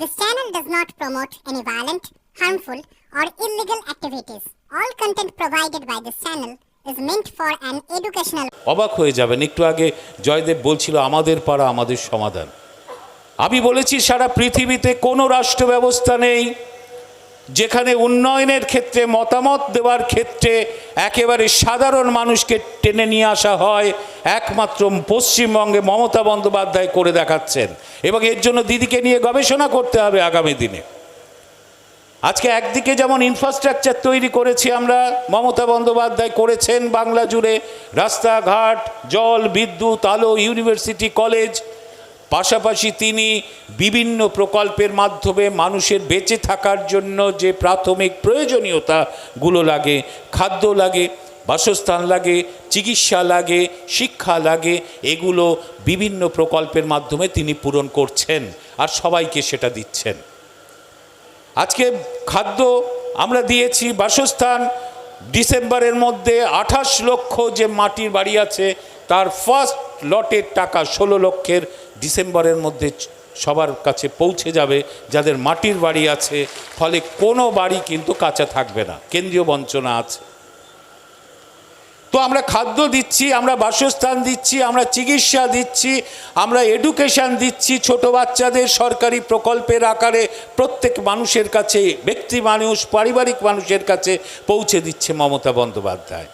This channel does not promote any violent, harmful, or illegal activities. All content provided by this channel is meant for an educational অবাক হয়ে যাবেন একটু আগে জয়দেব বলছিল আমাদের পাড়া আমাদের সমাধান আমি বলেছি সারা পৃথিবীতে কোনো রাষ্ট্র ব্যবস্থা নেই যেখানে উন্নয়নের ক্ষেত্রে, মতামত দেওয়ার ক্ষেত্রে একেবারে সাধারণ মানুষকে টেনে নিয়ে আসা হয়, একমাত্র পশ্চিমবঙ্গে মমতা বন্দ্যোপাধ্যায় করে দেখাচ্ছেন। এবং এর জন্য দিদিকে নিয়ে গবেষণা করতে হবে আগামী দিনে। আজকে একদিকে যেমন ইনফ্রাস্ট্রাকচার তৈরি করেছি আমরা, মমতা বন্দ্যোপাধ্যায় করেছেন বাংলা জুড়ে, রাস্তাঘাট, জল, বিদ্যুৎ, আলো ইউনিভার্সিটি কলেজ পাশাপাশি তিনি বিভিন্ন প্রকল্পের মাধ্যমে মানুষের বেঁচে থাকার জন্য যে প্রাথমিক প্রয়োজনীয়তাগুলো লাগে, খাদ্য লাগে, বাসস্থান লাগে, চিকিৎসা লাগে, শিক্ষা লাগে, এগুলো বিভিন্ন প্রকল্পের মাধ্যমে তিনি পূরণ করছেন আর সবাইকে সেটা দিচ্ছেন। আজকে খাদ্য আমরা দিয়েছি, বাসস্থান ডিসেম্বরের মধ্যে আঠাশ লক্ষ যে মাটির বাড়ি আছে, তার ফার্স্ট লটের টাকা ষোলো লক্ষের ডিসেম্বরের মধ্যে সবার কাছে পৌঁছে যাবে, যাদের মাটির বাড়ি আছে, ফলে কোনো বাড়ি কিন্তু কাঁচা থাকবে না, কেন্দ্রীয় বঞ্চনা আছে। তো আমরা খাদ্য দিচ্ছি, আমরা বাসস্থান দিচ্ছি, আমরা চিকিৎসা দিচ্ছি, আমরা এডুকেশন দিচ্ছি, ছোট বাচ্চাদের সরকারি প্রকল্পের আকারে প্রত্যেক মানুষের কাছে, ব্যক্তি মানুষ, পারিবারিক মানুষের কাছে পৌঁছে দিচ্ছে মমতা বন্দ্যোপাধ্যায়।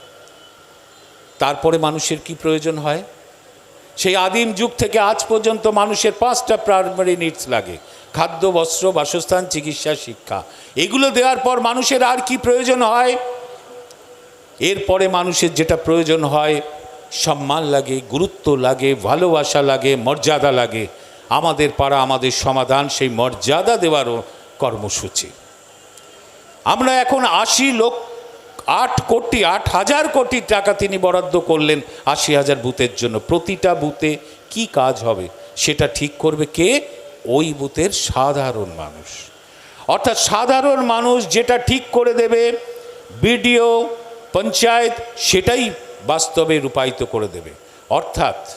তারপরে মানুষের কি প্রয়োজন হয়? সেই আদিম যুগ থেকে আজ পর্যন্ত মানুষের পাঁচটা প্রাইমারি নিডস লাগে। খাদ্য, বস্ত্র, বাসস্থান, চিকিৎসা, শিক্ষা। এগুলো দেওয়ার পর মানুষের আর কি প্রয়োজন হয়? এরপরে মানুষের যেটা প্রয়োজন হয়, সম্মান লাগে, গুরুত্ব লাগে, ভালোবাসা লাগে, মর্যাদা লাগে। আমাদের পাড়া, আমাদের সমাধান, সেই মর্যাদা দেওয়ারও কর্মসূচি। আমরা এখন আশি লোক আট কোটি, আট হাজার কোটি টাকা তিনি বরাদ্দ করলেন আশি হাজার বুথের জন্য। প্রতিটা বুথে কি কাজ হবে সেটা ঠিক করবে কে? ওই বুথের সাধারণ মানুষ। অর্থাৎ সাধারণ মানুষ যেটা ঠিক করে দেবে, বিডিও, পঞ্চায়েত সেটাই বাস্তবে রূপায়িত করে দেবে। অর্থাৎ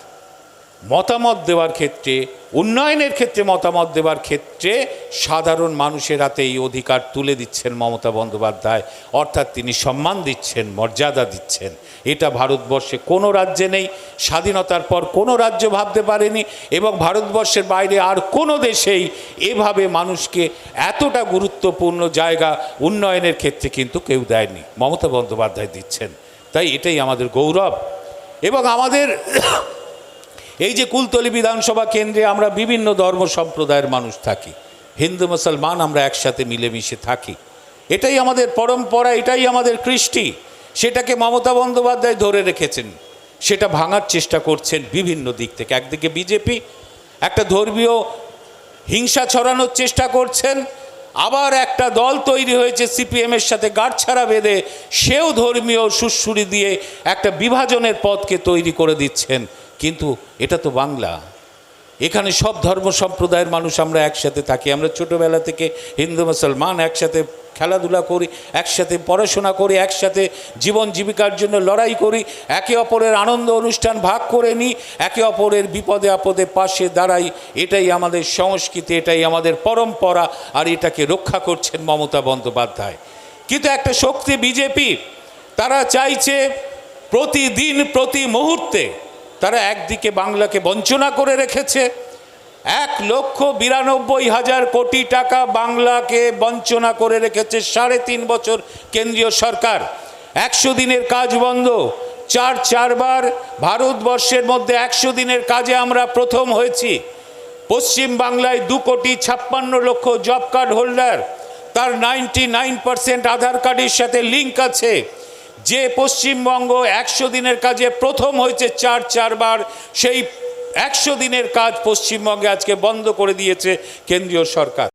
মতামত দেওয়ার ক্ষেত্রে, উন্নয়নের ক্ষেত্রে মতামত দেওয়ার ক্ষেত্রে সাধারণ মানুষের হাতে এই অধিকার তুলে দিচ্ছেন মমতা বন্দ্যোপাধ্যায়। অর্থাৎ তিনি সম্মান দিচ্ছেন, মর্যাদা দিচ্ছেন। এটা ভারতবর্ষে কোনো রাজ্যে নেই, স্বাধীনতার পর কোনো রাজ্য ভাবতে পারেনি এবং ভারতবর্ষের বাইরে আর কোনো দেশেই এভাবে মানুষকে এতটা গুরুত্বপূর্ণ জায়গা উন্নয়নের ক্ষেত্রে কিন্তু কেউ দেয়নি, মমতা বন্দ্যোপাধ্যায় দিচ্ছেন। তাই এটাই আমাদের গৌরব। এবং আমাদের এই যে কুলতলি বিধানসভা কেন্দ্রে আমরা বিভিন্ন ধর্ম সম্প্রদায়ের মানুষ থাকি। হিন্দু, মুসলমান আমরা একসাথে মিলেমিশে থাকি। এটাই আমাদের পরম্পরা, এটাই আমাদের কৃষ্টি। সেটাকে মমতা বন্দ্যোপাধ্যায় ধরে রেখেছেন। সেটা ভাঙার চেষ্টা করছেন বিভিন্ন দিক থেকে। একদিকে বিজেপি, একটা ধর্মীয় হিংসা ছড়ানোর চেষ্টা করছেন। আবার একটা দল তৈরি হয়েছে সিপিএমের সাথে গাঁটছাড়া বেঁধে, সেও ধর্মীয় সুশ্রুরি দিয়ে একটা বিভাজনের পথকে তৈরি করে দিচ্ছেন কিন্তু এটা তো বাংলা। এখানে সব ধর্ম সম্প্রদায়ের মানুষ আমরা একসাথে থাকি। আমরা ছোটোবেলা থেকে হিন্দু, মুসলমান একসাথে খেলাধুলা করি, একসাথে পড়াশোনা করি, একসাথে জীবন জীবিকার জন্য লড়াই করি, একে অপরের আনন্দ অনুষ্ঠান ভাগ করে নিই, একে অপরের বিপদে আপদে পাশে দাঁড়াই। এটাই আমাদের সংস্কৃতি, এটাই আমাদের পরম্পরা, আর এটাকে রক্ষা করছেন মমতা বন্দ্যোপাধ্যায়। কিন্তু একটা শক্তি বিজেপি তারা চাইছে প্রতিদিন, প্রতি মুহূর্তে তারা একদিকে বাংলাকে বঞ্চনা করে রেখেছে। এক লক্ষ বিরানব্বই হাজার কোটি টাকা বাংলাকে বঞ্চনা করে রেখেছে সাড়ে তিন বছর কেন্দ্রীয় সরকার। একশো দিনের কাজ বন্ধ। চার চারবার ভারতবর্ষের মধ্যে একশো দিনের কাজে আমরা প্রথম হয়েছি। পশ্চিম বাংলায় দু কোটি ছাপ্পান্ন লক্ষ জব কার্ড হোল্ডার। তার নাইনটি নাইন পার্সেন্ট আধার কার্ডের সাথে লিঙ্ক আছে। যে পশ্চিমবঙ্গ একশো দিনের কাজে প্রথম হয়েছে চার চারবার, সেই একশো দিনের কাজ পশ্চিমবঙ্গে আজকে বন্ধ করে দিয়েছে কেন্দ্রীয় সরকার।